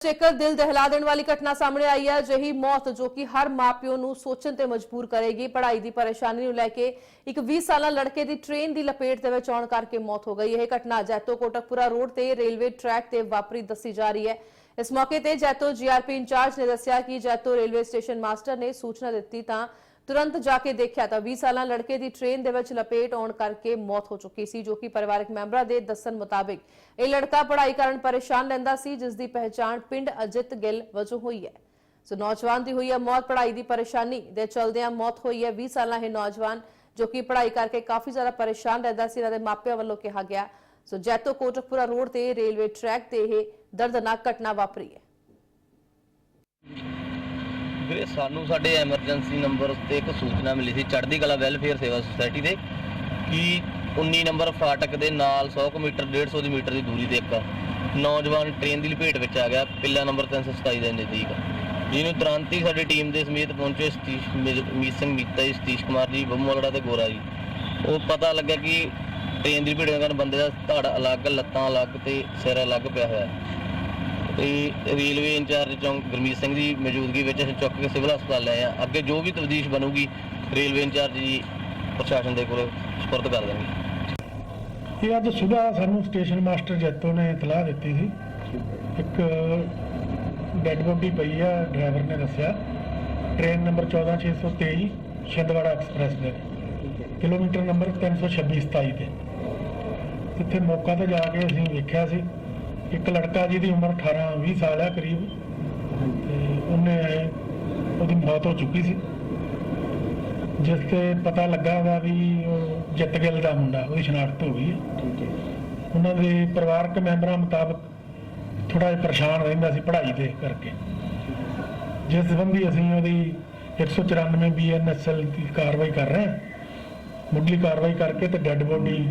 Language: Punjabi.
ਇੱਕ ਦਿਲ ਦਹਿਲਾ ਦੇਣ ਵਾਲੀ ਘਟਨਾ ਸਾਹਮਣੇ ਆਈ ਹੈ, ਅਜਿਹੀ ਮੌਤ ਜੋ ਕਿ ਹਰ ਮਾਪਿਓ ਨੂੰ ਸੋਚਣ ਤੇ ਮਜਬੂਰ ਕਰੇਗੀ। ਪੜ੍ਹਾਈ ਦੀ ਪਰੇਸ਼ਾਨੀ ਨੂੰ ਲੈ ਕੇ ਇੱਕ 20 ਸਾਲਾ ਲੜਕੇ ਦੀ ਟ੍ਰੇਨ ਦੀ ਲਪੇਟ ਦੇ ਵਿੱਚ ਆਉਣ ਕਰਕੇ ਮੌਤ ਹੋ ਗਈ। ਇਹ ਘਟਨਾ ਜੈਤੋ ਕੋਟਕਪੁਰਾ ਰੋਡ ਤੇ ਰੇਲਵੇ ਟਰੈਕ ਤੇ ਵਾਪਰੀ ਦੱਸੀ ਜਾ ਰਹੀ ਹੈ। ਇਸ ਮੌਕੇ ਤੇ ਜੈਤੋ ਜੀਆਰਪੀ ਇੰਚਾਰਜ ਨੇ ਦੱਸਿਆ ਕਿ ਜੈਤੋ ਰੇਲਵੇ ਸਟੇਸ਼ਨ ਮਾਸਟਰ ਨੇ ਸੂਚਨਾ ਦਿੱਤੀ ਤਾਂ ਤੁਰੰਤ ਜਾ ਕੇ ਦੇਖਿਆ ਤਾਂ 20 ਸਾਲਾ ਲੜਕੇ ਦੀ ਟ੍ਰੇਨ ਦੇ ਵਿੱਚ ਲਪੇਟ ਆਉਣ ਕਰਕੇ ਮੌਤ ਹੋ ਚੁੱਕੀ ਸੀ ਜੋ ਕਿ ਪਰਿਵਾਰਕ ਮੈਂਬਰਾਂ ਦੇ ਦੱਸਣ ਮੁਤਾਬਿਕ ਇਹ ਲੜਕਾ ਪੜ੍ਹਾਈ ਕਰਨ ਪਰੇਸ਼ਾਨ ਰਹਿੰਦਾ ਸੀ ਜਿਸ ਦੀ ਪਹਿਚਾਣ ਪਿੰਡ ਅਜਿਤ ਗਿੱਲ ਵਜੋਂ ਹੋਈ ਹੈ ਸੋ ਨੌਜਵਾਨ ਦੀ ਹੋਈ ਹੈ ਮੌਤ ਪੜ੍ਹਾਈ ਦੀ ਪਰੇਸ਼ਾਨੀ ਦੇ ਚਲਦਿਆਂ ਮੌਤ ਹੋਈ ਹੈ 20 ਸਾਲਾ ਇਹ ਨੌਜਵਾਨ ਜੋ ਕਿ ਪੜ੍ਹਾਈ ਕਰਕੇ ਕਾਫੀ ਜ਼ਿਆਦਾ ਪਰੇਸ਼ਾਨ ਰਹਿੰਦਾ ਸੀ ਇਹਨਾਂ ਦੇ ਮਾਪਿਆਂ ਵੱਲੋਂ ਕਿਹਾ ਗਿਆ ਸੋ ਜੈਤੋ ਕੋਟਕਪੁਰਾ ਰੋਡ ਤੇ ਰੇਲਵੇ ਟਰੈਕ ਤੇ ਇਹ ਦਰਦਨਾਕ ਘਟਨਾ ਵਾਪਰੀ ਹੈ ਵੀਰੇ ਸਾਨੂੰ ਸਾਡੇ ਐਮਰਜੈਂਸੀ ਨੰਬਰ ਤੇ ਇੱਕ ਸੂਚਨਾ ਮਿਲੀ ਸੀ, ਚੜ੍ਹਦੀ ਕਲਾ ਵੈਲਫੇਅਰ ਸੇਵਾ ਸੁਸਾਇਟੀ ਦੇ, ਕਿ 19 ਨੰਬਰ ਫਾਟਕ ਦੇ ਨਾਲ 100 ਕੁ ਮੀਟਰ 150 ਦੀ ਮੀਟਰ ਦੀ ਦੂਰੀ ਤੇ ਇੱਕ ਨੌਜਵਾਨ ਟ੍ਰੇਨ ਦੀ ਲਪੇਟ ਵਿੱਚ ਆ ਗਿਆ, ਪਿੱਲਾ ਨੰਬਰ 327 ਦੇ ਨਜ਼ਦੀਕ। ਜਿਹਨੂੰ ਤੁਰੰਤ ਹੀ ਸਾਡੀ ਟੀਮ ਦੇ ਸਮੇਤ ਪਹੁੰਚੇ ਸਤੀਸ਼, ਮਿਜ- ਮੀਤ ਸਿੰਘ ਮੀਤਾ ਜੀ, ਸਤੀਸ਼ ਕੁਮਾਰ ਜੀ ਬੰਮੋਲੜਾ ਤੇ ਗੋਰਾ ਜੀ। ਉਹ ਪਤਾ ਲੱਗਾ ਕਿ ਟ੍ਰੇਨ ਦੀ ਲਪੇਟ ਕਾਰਨ ਬੰਦੇ ਦਾ ਧੜ ਅਲੱਗ, ਲੱਤਾਂ ਅਲੱਗ ਤੇ ਸਿਰ ਅਲੱਗ ਪਿਆ ਹੋਇਆ। ਰੇਲਵੇ ਇੰਚਾਰਜ ਚੌਂਕ ਗੁਰਮੀਤ ਸਿੰਘ ਦੀ ਮੌਜੂਦਗੀ ਵਿੱਚ ਅਸੀਂ ਚੁੱਕ ਕੇ ਸਿਵਲ ਹਸਪਤਾਲ ਲਏ ਆ ਅੱਗੇ ਜੋ ਵੀ ਤਬਦੀਸ਼ ਬਣੂਗੀ, ਰੇਲਵੇ ਇੰਚਾਰਜ ਜੀ ਪ੍ਰਸ਼ਾਸਨ ਦੇ ਕੋਲ ਸਪੁਰਦ ਕਰ ਦੇਣਗੇ। ਇਹ ਅੱਜ ਸਵੇਰ ਸਾਨੂੰ ਸਟੇਸ਼ਨ ਮਾਸਟਰ ਜੈਤੋ ਨੇ ਇਤਲਾਹ ਦਿੱਤੀ ਸੀ। ਇੱਕ ਡੈੱਡ ਬੋਡੀ ਪਈ ਆ, ਡਰਾਈਵਰ ਨੇ ਦੱਸਿਆ। ਟ੍ਰੇਨ ਨੰਬਰ 14623 ਛਿੰਦਵਾੜਾ ਐਕਸਪ੍ਰੈਸ ਦੇ। ਕਿਲੋਮੀਟਰ ਨੰਬਰ 326 27 ਤੇ। ਇੱਥੇ ਮੌਕਾ ਤੇ ਜਾ ਕੇ ਅਸੀਂ ਵੇਖਿਆ ਸੀ। ਇੱਕ ਲੜਕਾ ਜਿਹਦੀ ਉਮਰ 18 20 ਸਾਲ ਹੈ ਕਰੀਬ ਤੇ ਉਹਨੇ ਉਹਦੀ ਮੌਤ ਹੋ ਚੁੱਕੀ ਸੀ। ਜਿਸ ਤੇ ਪਤਾ ਲੱਗਾ ਵਾ ਵੀ ਉਹ ਜਿੱਤ ਗਿੱਲ ਦਾ ਮੁੰਡਾ ਉਹਦੀ ਸ਼ਨਾਖਤ ਹੋ ਗਈ ਹੈ। ਉਹਨਾਂ ਦੇ ਪਰਿਵਾਰਕ ਮੈਂਬਰਾਂ ਮੁਤਾਬਕ ਥੋੜਾ ਜਿਹਾ ਪਰੇਸ਼ਾਨ ਰਹਿੰਦਾ ਸੀ ਪੜ੍ਹਾਈ ਦੇ ਕਰਕੇ। ਜਿਸ ਸੰਬੰਧੀ ਅਸੀਂ ਉਹਦੀ 194 ਬੀਐਨਐਸਐਲ ਦੀ ਕਾਰਵਾਈ ਕਰ ਰਹੇ ਹਾਂ। ਮੁੱਢਲੀ ਕਾਰਵਾਈ ਕਰਕੇ ਤੇ ਡੈੱਡ ਬੋਡੀ